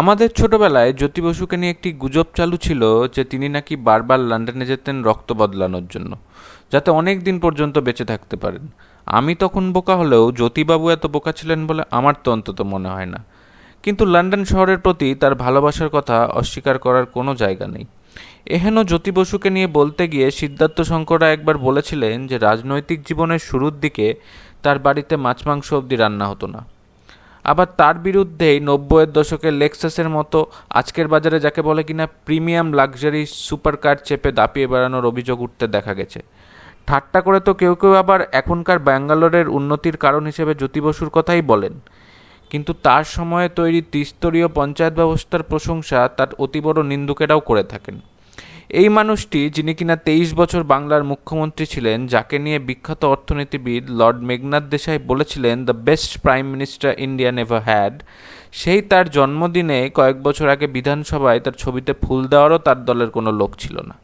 আমাদের ছোটবেলায় জ্যোতি বসুকে নিয়ে একটি গুজব চালু ছিল যে তিনি নাকি বারবার লন্ডনে যেতেন রক্ত বদলানোর জন্য, যাতে অনেক দিন পর্যন্ত বেঁচে থাকতে পারেন। আমি তখন বোকা হলেও জ্যোতিবাবু এত বোকা ছিলেন বলে আমার তো অন্তত মনে হয় না। কিন্তু লন্ডন শহরের প্রতি তার ভালোবাসার কথা অস্বীকার করার কোনো জায়গা নেই। এহেন জ্যোতি বসুকে নিয়ে বলতে গিয়ে সিদ্ধার্থ শঙ্করা একবার বলেছিলেন যে রাজনৈতিক জীবনের শুরুর দিকে তার বাড়িতে মাছ মাংস অবধি রান্না হতো না। আবার তার বিরুদ্ধেই নব্বইয়ের দশকে লেক্সাসের মতো আজকের বাজারে যাকে বলে কিনা প্রিমিয়াম লাক্সারি সুপার কার চেপে দাপিয়ে বেড়ানোর অভিযোগ উঠতে দেখা গেছে। ঠাট্টা করে তো কেউ কেউ আবার এখনকার ব্যাঙ্গালোরের উন্নতির কারণ হিসেবে জ্যোতি বসুর কথাই বলেন। কিন্তু তার সময়ে তৈরি ত্রিস্তরীয় পঞ্চায়েত ব্যবস্থার প্রশংসা তার অতি বড় নিন্দুকেরাও করে থাকেন। এই মানুষটি, যিনি কিনা তেইশ বছর বাংলার মুখ্যমন্ত্রী ছিলেন, যাকে নিয়ে বিখ্যাত অর্থনীতিবিদ লর্ড মেঘনাথ দেশাই বলেছিলেন the best prime minister India never had সেই তার জন্মদিনে কয়েক বছর আগে বিধানসভায় তার ছবিতে ফুল দেওয়ারও তার দলের কোনো লোক ছিল না।